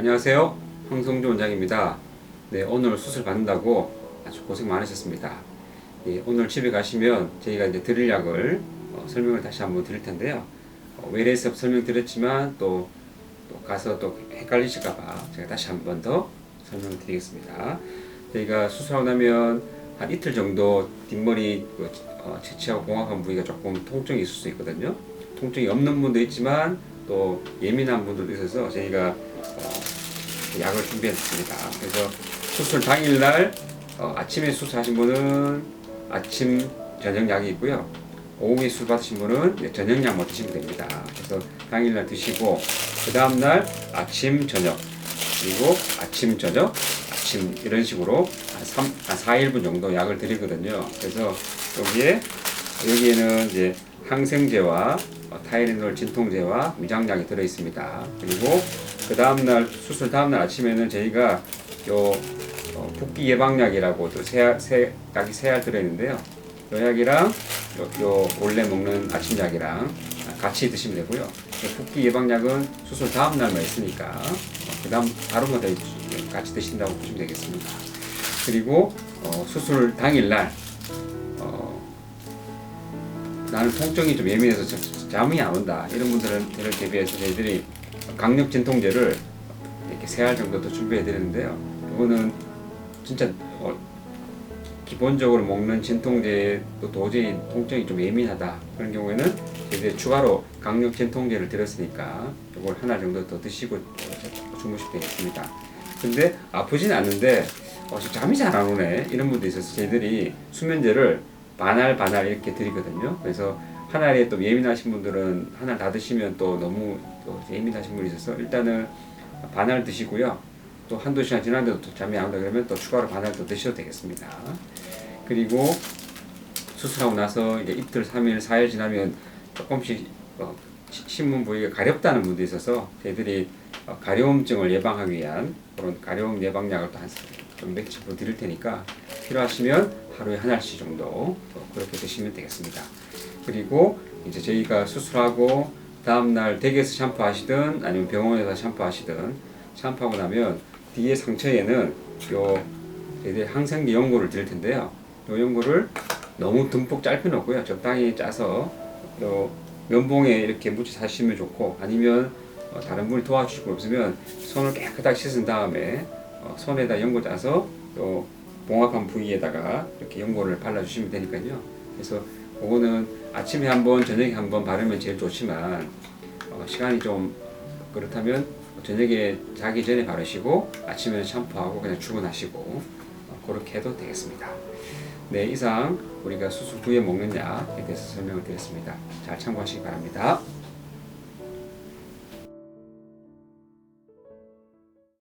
안녕하세요. 황성주 원장입니다. 네, 오늘 수술 받는다고 아주 고생 많으셨습니다. 예, 오늘 집에 가시면 저희가 이제 드릴 약을 어, 설명을 다시 한번 드릴 텐데요. 어, 외래에서 설명드렸지만 또, 또 가서 또 헷갈리실까봐 제가 다시 한번 더 설명을 드리겠습니다. 저희가 수술하고 나면 한 이틀 정도 뒷머리 그, 어, 채취하고 공학한 부위가 조금 통증이 있을 수 있거든요. 통증이 없는 분도 있지만 또 예민한 분들도 있어서 저희가 어, 약을 준비했습니다. 그래서 수술 당일날 어, 아침에 수술하신 분은 아침 저녁 약이 있고요. 오후에 수술 받으신 분은 이제 저녁약만 드시면 됩니다. 그래서 당일날 드시고 그 다음날 아침 저녁 그리고 아침 저녁 아침 이런 식으로 한 3, 한 4일분 정도 약을 드리거든요. 그래서 여기에 여기에는 이제 항생제와 어, 타이레놀 진통제와 위장약이 들어 있습니다. 그리고 그 다음날 수술 다음날 아침에는 저희가 요 어, 붓기 예방약이라고 또 세 세, 약이 세 알 들어 있는데요. 요 약이랑 요, 요 원래 먹는 아침 약이랑 같이 드시면 되고요. 이 붓기 예방약은 수술 다음 날만 있으니까 어, 그 다음 하루마다 같이 드신다고 보시면 되겠습니다. 그리고 어, 수술 당일날 어, 나는 통증이 좀 예민해서 자- 잠이 안 온다 이런 분들은 들을 대비해서 저희들이 강력 진통제를 이렇게 세 알 정도 더 준비해 드리는데요. 이거는 진짜 어, 기본적으로 먹는 진통제도 도저히 통증이 좀 예민하다 그런 경우에는 이제 추가로 강력 진통제를 드렸으니까 이걸 하나 정도 더 드시고 어, 주무시면 되겠습니다. 근데 아프진 않는데 어, 잠이 잘 안 오네 이런 분도 있어서 저희들이 수면제를 반알 반알 이렇게 드리거든요. 그래서 한 알에 또 예민하신 분들은 한 알 다 드시면 또 너무 또 예민하신 분이 있어서 일단은 반알 드시고요. 또 한두 시간 지났는데도 또 잠이 안 온다 그러면 또 추가로 반알 더 드셔도 되겠습니다. 그리고 수술하고 나서 이제 이틀, 3일, 4일 지나면 조금씩 어, 시- 신문 부위가 가렵다는 분도 있어서 저희들이 어, 가려움증을 예방하기 위한 그런 가려움 예방약을 또 한 더 드릴 테니까 필요하시면 하루에 한 알씩 정도 어, 그렇게 드시면 되겠습니다. 그리고 이제 저희가 수술하고 다음날 댁에서 샴푸하시든 아니면 병원에서 샴푸하시든 샴푸하고 나면 뒤에 상처에는 요 저희들이 항생제 연고를 드릴 텐데요. 요 연고를 너무 듬뿍 짤 없고요. 적당히 짜서 요 면봉에 이렇게 묻혀 사시면 좋고 아니면 어, 다른 분이 도와주실 분 없으면 손을 깨끗하게 씻은 다음에 어, 손에다 연고 짜서 요 봉합한 부위에다가 이렇게 연고를 발라주시면 되니까요. 그래서 그거는 아침에 한 번, 저녁에 한번 바르면 제일 좋지만 어, 시간이 좀 그렇다면 저녁에 자기 전에 바르시고 아침에는 샴푸하고 그냥 출근하시고 어, 그렇게 해도 되겠습니다. 네, 이상 우리가 수술 후에 먹는 약에 대해서 설명을 드렸습니다. 잘 참고하시기 바랍니다.